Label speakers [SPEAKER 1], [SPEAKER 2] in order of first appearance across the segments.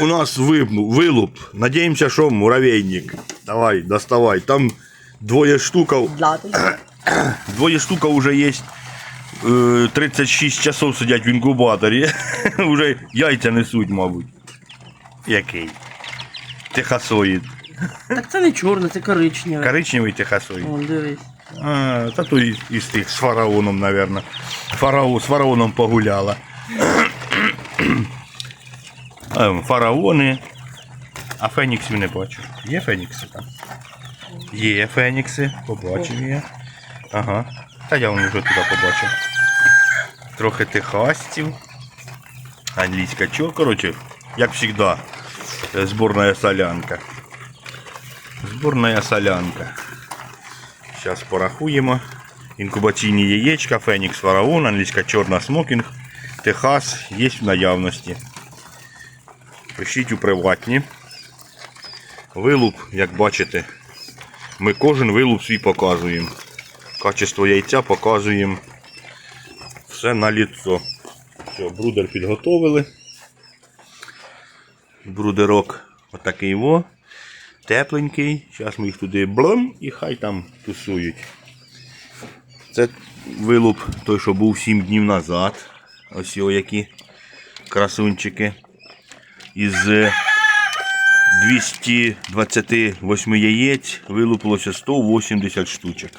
[SPEAKER 1] у нас вибну, вилуп. Надіємося, що муравейник. Давай, доставай. Там двоє штуків.
[SPEAKER 2] Дати.
[SPEAKER 1] Двоє штука вже є. Е, 36 часов сидять в інкубаторі. Уже яйця несуть, мабуть. Який? Техасоїд.
[SPEAKER 2] Так це не чорне, це коричневе.
[SPEAKER 1] Коричневий техасоїд.
[SPEAKER 2] Вон, дивись.
[SPEAKER 1] А, та то із, із тих з фараоном, мабуть. Фараон, з фараоном погуляла. Ем, Фараони. А феніксів не бачу. Є фенікси там? Є фенікси, побачив я. Ага. Та я вже туди побачив. Трохи техасців. Англійська чор. Коротше, як завжди, е, зборна солянка. Зборна солянка. Зараз порахуємо. Інкубаційні яєчка, Фенікс Фараон, англійська чорна смокінг, Техас є в наявності. Пишіть у приватні. Вилуп, як бачите, ми кожен вилуп свій показуємо. Качество яйця показуємо все на ліцо. Все, брудер підготовили. Брудерок отакий во. Тепленький. Зараз ми їх туди блем і хай там тусують. Це вилуп той, що був 7 днів назад. Ось його які красунчики. Із е, 228 яєць вилупилося 180 штучок.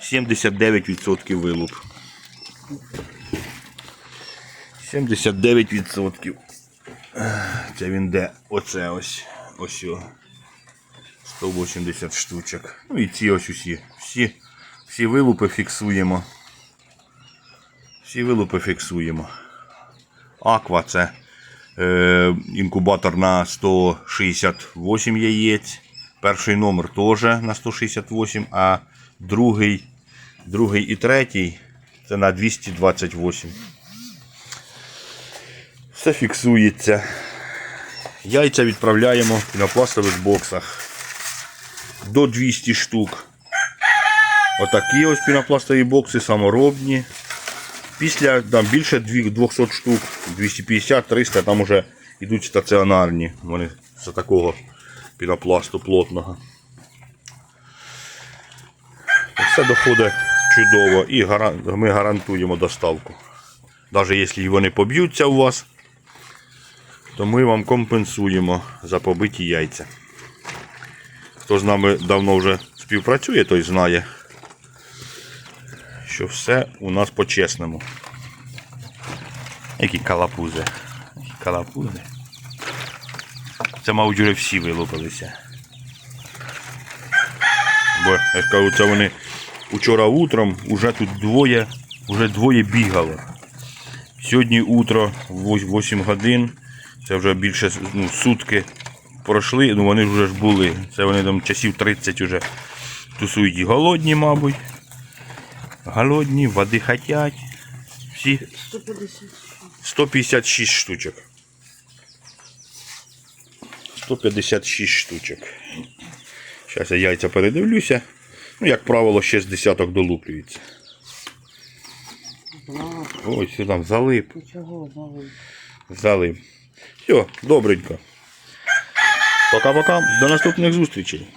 [SPEAKER 1] 79% вилуп. 79%. Це він де оце ось. Ось 180 штучок. Ну і ці ось усі. Всі, всі вилупи фіксуємо. Всі вилупи фіксуємо. Аква це е, інкубатор на 168 яєць. Перший номер теж на 168, а другий, другий і третій це на 228. Все фіксується. Яйця відправляємо в пінопластових боксах. До 200 штук. Отакі ось пінопластові бокси, саморобні. Після там, більше 200 штук, 250-300, там вже йдуть стаціонарні. Вони з такого пінопласту плотного. Все доходить чудово і ми гарантуємо доставку. Навіть якщо вони поб'ються у вас, то ми вам компенсуємо за побиті яйця. Хто з нами давно вже співпрацює, той знає, що все у нас по-чесному. Які калапузи. Які калапузи. Це, мабуть, вже всі вилупилися. Бо, я кажу, це вони учора утром уже тут двоє, вже двоє бігало. Сьогодні утро, 8 годин, це вже більше ну, сутки пройшли, ну вони вже ж були. Це вони там часів 30 вже тусують і голодні, мабуть. Голодні, води хотять. Всі 156 штучок. 156 штучок. Зараз я яйця передивлюся. Ну, як правило, ще з десяток долуплюється. Ось що там залип. Залип. Все, добренько. Пока-пока. До наступних зустрічей.